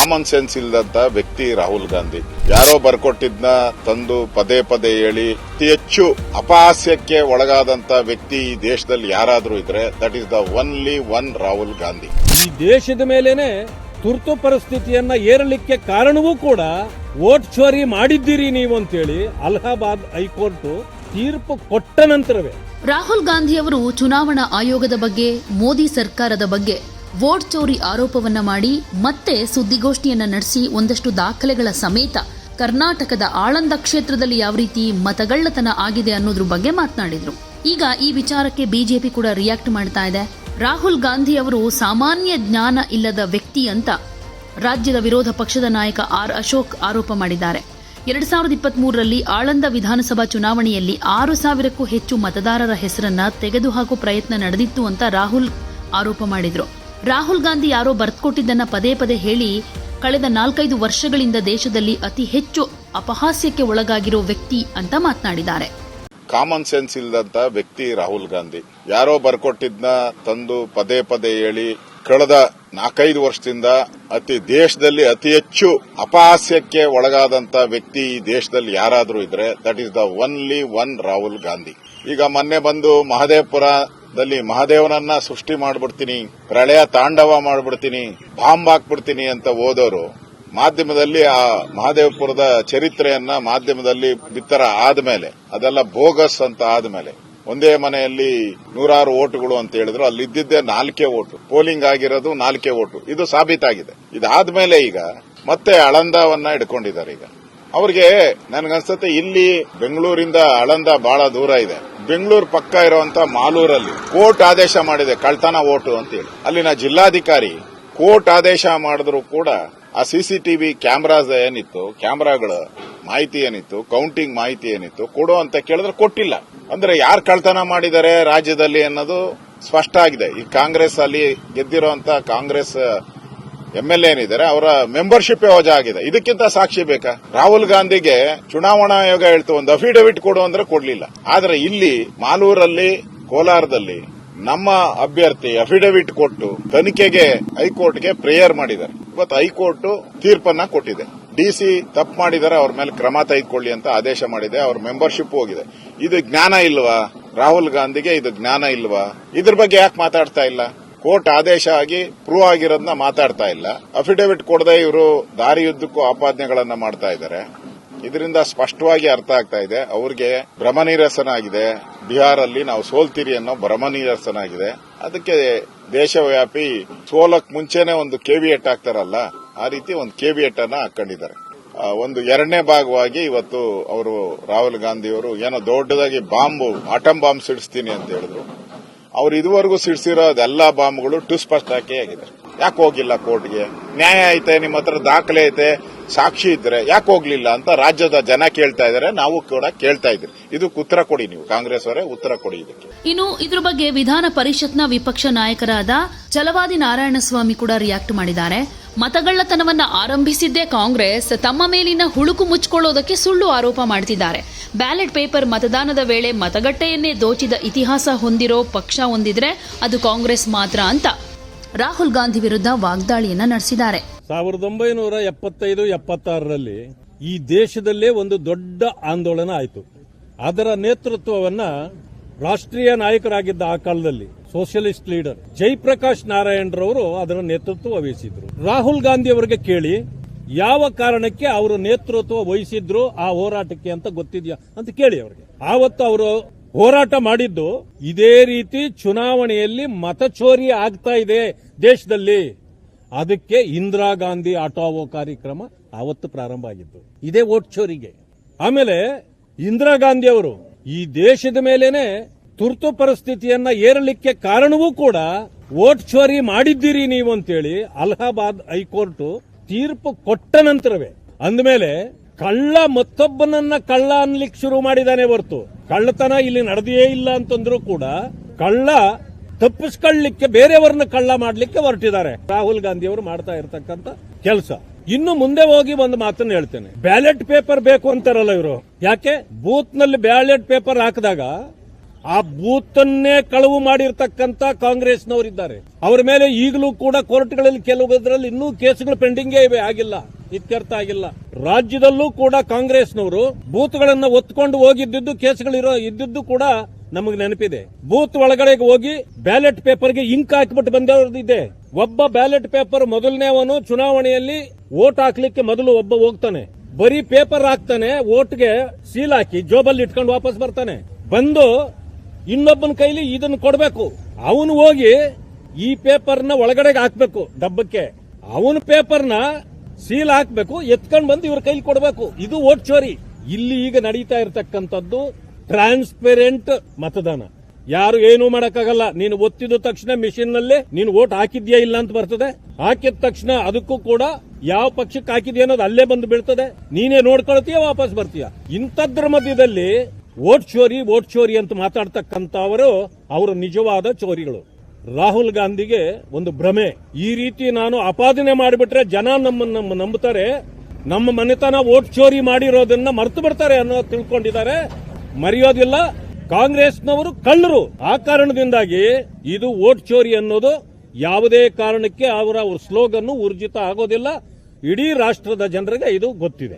Common sense ಇಲ್ಲದಂತ ವ್ಯಕ್ತಿ ರಾಹುಲ್ ಗಾಂಧಿ. ಯಾರೋ ಬರ್ಕೊಟ್ಟಿದ್ನ ತಂದು ಪದೇ ಪದೇ ಹೇಳಿ ಅತಿ ಹೆಚ್ಚು ಅಪಹಾಸ್ಯಕ್ಕೆ ಒಳಗಾದಂತ ವ್ಯಕ್ತಿ ಈ ದೇಶದಲ್ಲಿ ಯಾರಾದ್ರೂ ಇದ್ರೆ that is the only one Rahul Gandhi. ಈ ದೇಶದ ಮೇಲೇನೆ ತುರ್ತು ಪರಿಸ್ಥಿತಿಯನ್ನ ಏರಲಿಕ್ಕೆ ಕಾರಣವೂ ಕೂಡ ವೋಟ್ ಚೋರಿ ಮಾಡಿದ್ದೀರಿ ನೀವು ಅಂತೇಳಿ ಅಲಹಾಬಾದ್ ಹೈಕೋರ್ಟ್ ತೀರ್ಪು ಕೊಟ್ಟ ನಂತರವೇ. ರಾಹುಲ್ ಗಾಂಧಿ ಅವರು ಚುನಾವಣಾ ಆಯೋಗದ ಬಗ್ಗೆ ಮೋದಿ ಸರ್ಕಾರದ ಬಗ್ಗೆ ವೋಟ್ ಚೋರಿ ಆರೋಪವನ್ನ ಮಾಡಿ ಮತ್ತೆ ಸುದ್ದಿಗೋಷ್ಠಿಯನ್ನ ನಡೆಸಿ ಒಂದಷ್ಟು ದಾಖಲೆಗಳ ಸಮೇತ ಕರ್ನಾಟಕದ ಆಳಂದ ಕ್ಷೇತ್ರದಲ್ಲಿ ಯಾವ ರೀತಿ ಮತಗಳ್ಳತನ ಆಗಿದೆ ಅನ್ನೋದ್ರ ಬಗ್ಗೆ ಮಾತನಾಡಿದ್ರು. ಈಗ ಈ ವಿಚಾರಕ್ಕೆ ಬಿಜೆಪಿ ಕೂಡ ರಿಯಾಕ್ಟ್ ಮಾಡ್ತಾ ಇದೆ. ರಾಹುಲ್ ಗಾಂಧಿ ಅವರು ಸಾಮಾನ್ಯ ಜ್ಞಾನ ಇಲ್ಲದ ವ್ಯಕ್ತಿ ಅಂತ ರಾಜ್ಯದ ವಿರೋಧ ಪಕ್ಷದ ನಾಯಕ ಆರ್ ಅಶೋಕ್ ಆರೋಪ ಮಾಡಿದ್ದಾರೆ. ಎರಡ್ ಸಾವಿರದ ಇಪ್ಪತ್ಮೂರರಲ್ಲಿ ಆಳಂದ ವಿಧಾನಸಭಾ ಚುನಾವಣೆಯಲ್ಲಿ ಆರು ಸಾವಿರಕ್ಕೂ ಹೆಚ್ಚು ಮತದಾರರ ಹೆಸರನ್ನ ತೆಗೆದುಹಾಕುವ ಪ್ರಯತ್ನ ನಡೆದಿತ್ತು ಅಂತ ರಾಹುಲ್ ಆರೋಪ ಮಾಡಿದ್ರು. ರಾಹುಲ್ ಗಾಂಧಿ ಯಾರೋ ಬರ್ತ್ಕೊಟ್ಟಿದ್ದನ್ನ ಪದೇ ಪದೇ ಹೇಳಿ ಕಳೆದ ನಾಲ್ಕೈದು ವರ್ಷಗಳಿಂದ ದೇಶದಲ್ಲಿ ಅತಿ ಹೆಚ್ಚು ಅಪಹಾಸ್ಯಕ್ಕೆ ಒಳಗಾಗಿರೋ ವ್ಯಕ್ತಿ ಅಂತ ಮಾತನಾಡಿದ್ದಾರೆ. ಕಾಮನ್ ಸೆನ್ಸ್ ಇಲ್ಲದಂತ ವ್ಯಕ್ತಿ ರಾಹುಲ್ ಗಾಂಧಿ. ಯಾರೋ ಬರ್ಕೊಟ್ಟಿದ್ನ ತಂದು ಪದೇ ಪದೇ ಹೇಳಿ ಕಳೆದ ನಾಲ್ಕೈದು ವರ್ಷದಿಂದ ಅತಿ ದೇಶದಲ್ಲಿ ಅತಿ ಹೆಚ್ಚು ಅಪಹಾಸ್ಯಕ್ಕೆ ಒಳಗಾದಂತ ವ್ಯಕ್ತಿ ಈ ದೇಶದಲ್ಲಿ ಯಾರಾದರೂ ಇದ್ರೆ that is the only one Rahul Gandhi. ಈಗ ಮೊನ್ನೆ ಬಂದು ಮಹದೇವಪುರದಲ್ಲಿ ಮಹಾದೇವನನ್ನ ಸೃಷ್ಟಿ ಮಾಡ್ಬಿಡ್ತೀನಿ, ಪ್ರಳಯ ತಾಂಡವ ಮಾಡ್ಬಿಡ್ತೀನಿ, ಬಾಂಬ್ ಹಾಕ್ಬಿಡ್ತೀನಿ ಅಂತ ಓದೋರು, ಮಾಧ್ಯಮದಲ್ಲಿ ಆ ಮಹಾದೇವಪುರದ ಚರಿತ್ರೆಯನ್ನ ಮಾಧ್ಯಮದಲ್ಲಿ ಬಿತ್ತರ ಆದ್ಮೇಲೆ, ಅದೆಲ್ಲ ಬೋಗಸ್ ಅಂತ ಆದ್ಮೇಲೆ, ಒಂದೇ ಮನೆಯಲ್ಲಿ ನೂರಾರು ಓಟುಗಳು ಅಂತ ಹೇಳಿದ್ರು ಅಲ್ಲಿ ಇದ್ದಿದ್ದೇ ನಾಲ್ಕೇ ಓಟು, ಪೋಲಿಂಗ್ ಆಗಿರೋದು ನಾಲ್ಕೇ ಓಟು, ಇದು ಸಾಬೀತಾಗಿದೆ. ಇದಾದ್ಮೇಲೆ ಈಗ ಮತ್ತೆ ಅಳಂದವನ್ನ ಇಟ್ಕೊಂಡಿದ್ದಾರೆ ಈಗ. ಅವ್ರಿಗೆ ನನ್ಗನ್ಸತ್ತೆ, ಇಲ್ಲಿ ಬೆಂಗಳೂರಿಂದ ಅಳಂದ ಬಹಳ ದೂರ ಇದೆ. ಬೆಂಗಳೂರು ಪಕ್ಕ ಇರುವಂತ ಮಾಲೂರಲ್ಲಿ ಕೋರ್ಟ್ ಆದೇಶ ಮಾಡಿದೆ, ಕಳ್ತನ ಓಟು ಅಂತೇಳಿ. ಅಲ್ಲಿನ ಜಿಲ್ಲಾಧಿಕಾರಿ ಕೋರ್ಟ್ ಆದೇಶ ಮಾಡಿದ್ರು ಕೂಡ ಆ ಸಿಸಿಟಿವಿ ಕ್ಯಾಮ್ರಾಸ್ ಏನಿತ್ತು, ಕ್ಯಾಮ್ರಾಗಳ ಮಾಹಿತಿ ಏನಿತ್ತು ಕೌಂಟಿಂಗ್ ಮಾಹಿತಿ ಏನಿತ್ತು, ಕೊಡು ಅಂತ ಕೇಳಿದ್ರೆ ಕೊಟ್ಟಿಲ್ಲ. ಅಂದ್ರೆ ಯಾರು ಕಳ್ತನ ಮಾಡಿದ್ದಾರೆ ರಾಜ್ಯದಲ್ಲಿ ಅನ್ನೋದು ಸ್ಪಷ್ಟ ಆಗಿದೆ. ಈ ಕಾಂಗ್ರೆಸ್ ಅಲ್ಲಿ ಗೆದ್ದಿರುವಂತಹ ಕಾಂಗ್ರೆಸ್ ಎಂ ಎಲ್ ಏನಿದ್ದಾರೆ, ಅವರ ಮೆಂಬರ್ಶಿಪ್ ವಜಾ ಆಗಿದೆ. ಇದಕ್ಕಿಂತ ಸಾಕ್ಷಿ ಬೇಕಾ? ರಾಹುಲ್ ಗಾಂಧಿಗೆ ಚುನಾವಣಾ ಆಯೋಗ ಹೇಳ್ತು, ಒಂದು ಅಫಿಡವಿಟ್ ಕೊಡು ಅಂದ್ರೆ ಕೊಡ್ಲಿಲ್ಲ. ಆದ್ರೆ ಇಲ್ಲಿ ಮಾಲೂರಲ್ಲಿ, ಕೋಲಾರದಲ್ಲಿ ನಮ್ಮ ಅಭ್ಯರ್ಥಿ ಅಫಿಡವಿಟ್ ಕೊಟ್ಟು ತನಿಖೆಗೆ, ಹೈಕೋರ್ಟ್ಗೆ ಪ್ರೇಯರ್ ಮಾಡಿದ್ದಾರೆ. ಇವತ್ತು ಹೈಕೋರ್ಟ್ ತೀರ್ಪನ್ನ ಕೊಟ್ಟಿದೆ. ಡಿಸಿ ತಪ್ಪು ಮಾಡಿದರೆ ಅವ್ರ ಮೇಲೆ ಕ್ರಮ ತೆಗೆದುಕೊಳ್ಳಿ ಅಂತ ಆದೇಶ ಮಾಡಿದೆ, ಅವ್ರ ಮೆಂಬರ್ಶಿಪ್ ಹೋಗಿದೆ. ಇದು ಜ್ಞಾನ ಇಲ್ವಾ? ರಾಹುಲ್ ಗಾಂಧಿಗೆ ಇದು ಜ್ಞಾನ ಇಲ್ವಾ? ಇದ್ರ ಬಗ್ಗೆ ಯಾಕೆ ಮಾತಾಡ್ತಾ ಇಲ್ಲ? ಕೋರ್ಟ್ ಆದೇಶ ಆಗಿ ಪ್ರೂವ್ ಆಗಿರೋದನ್ನ ಮಾತಾಡ್ತಾ ಇಲ್ಲ. ಅಫಿಡವಿಟ್ ಕೊಡದೆ ಇವರು ದಾರಿಯುದ್ದಕ್ಕೂ ಆಪಾದನೆಗಳನ್ನ ಮಾಡ್ತಾ ಇದ್ದಾರೆ. ಇದರಿಂದ ಸ್ಪಷ್ಟವಾಗಿ ಅರ್ಥ ಆಗ್ತಾ ಇದೆ. ಅವ್ರಿಗೆ ಭ್ರಮನಿರಸನ ಆಗಿದೆ. ಬಿಹಾರಲ್ಲಿ ನಾವು ಸೋಲ್ತೀರಿ ಅನ್ನೋ ಭ್ರಮನಿರಸನ ಆಗಿದೆ. ಅದಕ್ಕೆ ದೇಶವ್ಯಾಪಿ ಸೋಲಕ್ ಮುಂಚೆನೆ ಒಂದು ಕೆವಿಯಟ್ ಹಾಕ್ತಾರಲ್ಲ, ಆ ರೀತಿ ಒಂದು ಕೆವಿಯಟ್ ಅನ್ನ ಹಾಕೊಂಡಿದ್ದಾರೆ. ಒಂದು ಎರಡನೇ ಭಾಗವಾಗಿ ಇವತ್ತು ಅವರು ರಾಹುಲ್ ಗಾಂಧಿ ಅವರು ಏನೋ ದೊಡ್ಡದಾಗಿ ಬಾಂಬು ಆಟಮ್ ಬಾಂಬ್ ಸಿಡಿಸ್ತೀನಿ ಅಂತ ಹೇಳಿದ್ರು. ಅವ್ರು ಇದುವರೆಗೂ ಸಿಡಿಸಿರೋ ಬಾಂಬ್ಗಳು ಟು ಸ್ಪಷ್ಟ ಹಾಕಿ ಆಗಿದೆ. ಯಾಕೆ ಹೋಗಿಲ್ಲ ಕೋರ್ಟ್ಗೆ? ನ್ಯಾಯ ಐತೆ, ನಿಮ್ಮ ಹತ್ರ ದಾಖಲೆ ಐತೆ. ಸಾಕ್ಷಿ ಇದ್ರೆ ಯಾಕೆ ಹೋಗ್ಲಿಲ್ಲ ಅಂತ ರಾಜ್ಯದ ಜನ ಕೇಳ್ತಾ ಇದಾರೆ, ನಾವು ಕೂಡ ಕೇಳ್ತಾ ಇದ್ರಿ ಇದಕ್ಕೆ ಉತ್ತರ ಕೊಡಿ ನೀವು, ಕಾಂಗ್ರೆಸ್ ಅವರೇ ಉತ್ತರ ಕೊಡಿ ಇದಕ್ಕೆ. ಇನ್ನು ಇದ್ರ ಬಗ್ಗೆ ವಿಧಾನ ಪರಿಷತ್ನ ವಿಪಕ್ಷ ನಾಯಕರಾದ ಚಲವಾದಿ ನಾರಾಯಣಸ್ವಾಮಿ ಕೂಡ ರಿಯಾಕ್ಟ್ ಮಾಡಿದ್ದಾರೆ. ಮತಗಳ್ಳತನವನ್ನ ಆರಂಭಿಸಿದ್ದೇ ಕಾಂಗ್ರೆಸ್, ತಮ್ಮ ಮೇಲಿನ ಹುಳುಕು ಮುಚ್ಕೊಳ್ಳೋದಕ್ಕೆ ಸುಳ್ಳು ಆರೋಪ ಮಾಡ್ತಿದ್ದಾರೆ. ಬ್ಯಾಲೆಟ್ ಪೇಪರ್ ಮತದಾನದ ವೇಳೆ ಮತಗಟ್ಟೆಯನ್ನೇ ದೋಚಿದ ಇತಿಹಾಸ ಹೊಂದಿರೋ ಪಕ್ಷ ಹೊಂದಿದ್ರೆ ಅದು ಕಾಂಗ್ರೆಸ್ ಮಾತ್ರ ಅಂತ ರಾಹುಲ್ ಗಾಂಧಿ ವಿರುದ್ಧ ವಾಗ್ದಾಳಿಯನ್ನ ನಡೆಸಿದ್ದಾರೆ. ಸಾವಿರದ ಒಂಬೈನೂರ ಎಪ್ಪತ್ತೈದು, ಎಪ್ಪತ್ತಾರರಲ್ಲಿ ಈ ದೇಶದಲ್ಲೇ ಒಂದು ದೊಡ್ಡ ಆಂದೋಲನ ಆಯಿತು. ಅದರ ನೇತೃತ್ವವನ್ನ ರಾಷ್ಟ್ರೀಯ ನಾಯಕರಾಗಿದ್ದ ಆ ಕಾಲದಲ್ಲಿ ಸೋಷಿಯಲಿಸ್ಟ್ ಲೀಡರ್ ಜಯಪ್ರಕಾಶ್ ನಾರಾಯಣರವರು ಅದರ ನೇತೃತ್ವ ವಹಿಸಿದ್ರು. ರಾಹುಲ್ ಗಾಂಧಿ ಅವರಿಗೆ ಕೇಳಿ, ಯಾವ ಕಾರಣಕ್ಕೆ ಅವರು ನೇತೃತ್ವ ವಹಿಸಿದ್ರು ಆ ಹೋರಾಟಕ್ಕೆ ಅಂತ ಗೊತ್ತಿದ್ಯಾ ಅಂತ ಕೇಳಿ ಅವರಿಗೆ. ಆವತ್ತು ಅವರು ಹೋರಾಟ ಮಾಡಿದ್ದು ಇದೇ ರೀತಿ ಚುನಾವಣೆಯಲ್ಲಿ ಮತಚೋರಿ ಆಗ್ತಾ ಇದೆ ದೇಶದಲ್ಲಿ. ಅದಕ್ಕೆ ಇಂದಿರಾ ಗಾಂಧಿ ಆಟೋವೋ ಕಾರ್ಯಕ್ರಮ ಆವತ್ತು ಪ್ರಾರಂಭ ಆಗಿದ್ದು, ಇದೇ ವೋಟ್ ಚೋರಿಗೆ. ಆಮೇಲೆ ಇಂದಿರಾ ಗಾಂಧಿ ಅವರು ಈ ದೇಶದ ಮೇಲೇನೆ ತುರ್ತು ಪರಿಸ್ಥಿತಿಯನ್ನ ಏರಲಿಕ್ಕೆ ಕಾರಣವೂ ಕೂಡ ವೋಟ್ ಚೋರಿ ಮಾಡಿದ್ದೀರಿ ನೀವು ಅಂತೇಳಿ ಅಲಹಾಬಾದ್ ಹೈಕೋರ್ಟ್ ತೀರ್ಪು ಕೊಟ್ಟ ನಂತರವೇ ಅಂದಮೇಲೆ ಕಳ್ಳ ಮತ್ತೊಬ್ಬನನ್ನ ಕಳ್ಳ ಅನ್ಲಿಕ್ಕೆ ಶುರು ಮಾಡಿದಾನೆ ಹೊರತು. ಕಳ್ಳತನ ಇಲ್ಲಿ ನಡೆದೇ ಇಲ್ಲ ಅಂತಂದ್ರೂ ಕೂಡ ಕಳ್ಳ ತಪ್ಪಿಸ್ಕೊಳ್ಳಿಕ್ಕೆ ಬೇರೆಯವರನ್ನ ಕಳ್ಳ ಮಾಡ್ಲಿಕ್ಕೆ ಹೊರಟಿದ್ದಾರೆ. ರಾಹುಲ್ ಗಾಂಧಿ ಅವರು ಮಾಡ್ತಾ ಇರತಕ್ಕಂತ ಕೆಲಸ. ಇನ್ನು ಮುಂದೆ ಹೋಗಿ ಒಂದು ಮಾತನ್ನ ಹೇಳ್ತೇನೆ. ಬ್ಯಾಲೆಟ್ ಪೇಪರ್ ಬೇಕು ಅಂತಾರಲ್ಲ ಇವರು. ಯಾಕೆ? ಬೂತ್ನಲ್ಲಿ ಬ್ಯಾಲೆಟ್ ಪೇಪರ್ ಹಾಕಿದಾಗ ಆ ಬೂತನ್ನೇ ಕಳವು ಮಾಡಿರ್ತಕ್ಕಂತ ಕಾಂಗ್ರೆಸ್ನವರಿದ್ದಾರೆ. ಅವರ ಮೇಲೆ ಈಗಲೂ ಕೂಡ ಕೋರ್ಟ್ಗಳಲ್ಲಿ ಕೆಲವು ಇನ್ನೂ ಕೇಸುಗಳು ಪೆಂಡಿಂಗೇ ಇವೆ, ಆಗಿಲ್ಲ. ಇತ್ಯರ್ಥ ಆಗಿಲ್ಲ. ರಾಜ್ಯದಲ್ಲೂ ಕೂಡ ಕಾಂಗ್ರೆಸ್ನವರು ಬೂತ್ಗಳನ್ನ ಒತ್ಕೊಂಡು ಹೋಗಿದ್ದು ಕೇಸ್ಗಳಿರೋ ಇದ್ದಿದ್ದು ಕೂಡ ನಮಗೆ ನೆನಪಿದೆ. ಬೂತ್ ಒಳಗಡೆ ಹೋಗಿ ಬ್ಯಾಲೆಟ್ ಪೇಪರ್ಗೆ ಇಂಕ್ ಹಾಕಿಬಿಟ್ಟು ಬಂದವರದಿದೆ ಒಬ್ಬ ಬ್ಯಾಲೆಟ್ ಪೇಪರ್ ಮೊದಲನೇವನು ಚುನಾವಣೆಯಲ್ಲಿ ವೋಟ್ ಹಾಕ್ಲಿಕ್ಕೆ ಮೊದಲು ಒಬ್ಬ ಹೋಗ್ತಾನೆ. ಬರೀ ಪೇಪರ್ ಹಾಕ್ತಾನೆ, ವೋಟ್ಗೆ ಸೀಲ್ ಹಾಕಿ ಜೋಬಲ್ಲಿ ಇಟ್ಕೊಂಡು ವಾಪಸ್ ಬರ್ತಾನೆ. ಬಂದು ಇನ್ನೊಬ್ಬನ ಕೈಲಿ ಇದನ್ನು ಕೊಡಬೇಕು. ಅವನು ಹೋಗಿ ಈ ಪೇಪರ್ನ ಒಳಗಡೆಗೆ ಹಾಕ್ಬೇಕು ಡಬ್ಬಕ್ಕೆ. ಅವನ ಪೇಪರ್ನ ಸೀಲ್ ಹಾಕಬೇಕು, ಎತ್ಕೊಂಡು ಬಂದು ಇವ್ರ ಕೈಲಿ ಕೊಡಬೇಕು. ಇದು ವೋಟ್ ಚೋರಿ. ಇಲ್ಲಿ ಈಗ ನಡೀತಾ ಇರತಕ್ಕಂಥದ್ದು ಟ್ರಾನ್ಸ್ಪೆರೆಂಟ್ ಮತದಾನ. ಯಾರು ಏನು ಮಾಡಕ್ಕಾಗಲ್ಲ. ನೀನು ಒತ್ತಿದ ತಕ್ಷಣ ಮಿಷಿನ್ನಲ್ಲಿ ನೀನು ವೋಟ್ ಹಾಕಿದ್ಯಾ ಇಲ್ಲ ಅಂತ ಬರ್ತದೆ. ಹಾಕಿದ ತಕ್ಷಣ ಅದಕ್ಕೂ ಕೂಡ ಯಾವ ಪಕ್ಷಕ್ಕೆ ಹಾಕಿದ್ಯಾ ಅನ್ನೋದು ಅಲ್ಲೇ ಬಂದು ಬೀಳ್ತದೆ. ನೀನೇ ನೋಡ್ಕೊಳ್ತೀಯ, ವಾಪಸ್ ಬರ್ತೀಯ? ಇಂಥದ್ರ ಮಧ್ಯದಲ್ಲಿ ವೋಟ್ ಚೋರಿ ವೋಟ್ ಚೋರಿ ಅಂತ ಮಾತಾಡ್ತಕ್ಕಂಥವರು ಅವರು ನಿಜವಾದ ಚೋರಿಗಳು. ರಾಹುಲ್ ಗಾಂಧಿಗೆ ಒಂದು ಭ್ರಮೆ. ಈ ರೀತಿ ನಾನು ಅಪಾದನೆ ಮಾಡಿಬಿಟ್ರೆ ಜನ ನಮ್ಮನ್ನ ನಮ್ಮ ನಂಬುತ್ತಾರೆ. ನಮ್ಮ ಮನೆತನ ವೋಟ್ ಚೋರಿ ಮಾಡಿರೋದನ್ನ ಮರೆತು ಬಿಡ್ತಾರೆ ಅನ್ನೋ ತಿಳ್ಕೊಂಡಿದ್ದಾರೆ. ಮರೆಯೋದಿಲ್ಲ. ಕಾಂಗ್ರೆಸ್ನವರು ಕಳ್ಳರು. ಆ ಕಾರಣದಿಂದಾಗಿ ಇದು ವೋಟ್ ಚೋರಿ ಅನ್ನೋದು ಯಾವುದೇ ಕಾರಣಕ್ಕೆ ಅವರ ಸ್ಲೋಗನ್ ಊರ್ಜಿತ ಆಗೋದಿಲ್ಲ. ಇಡೀ ರಾಷ್ಟ್ರದ ಜನರಿಗೆ ಇದು ಗೊತ್ತಿದೆ.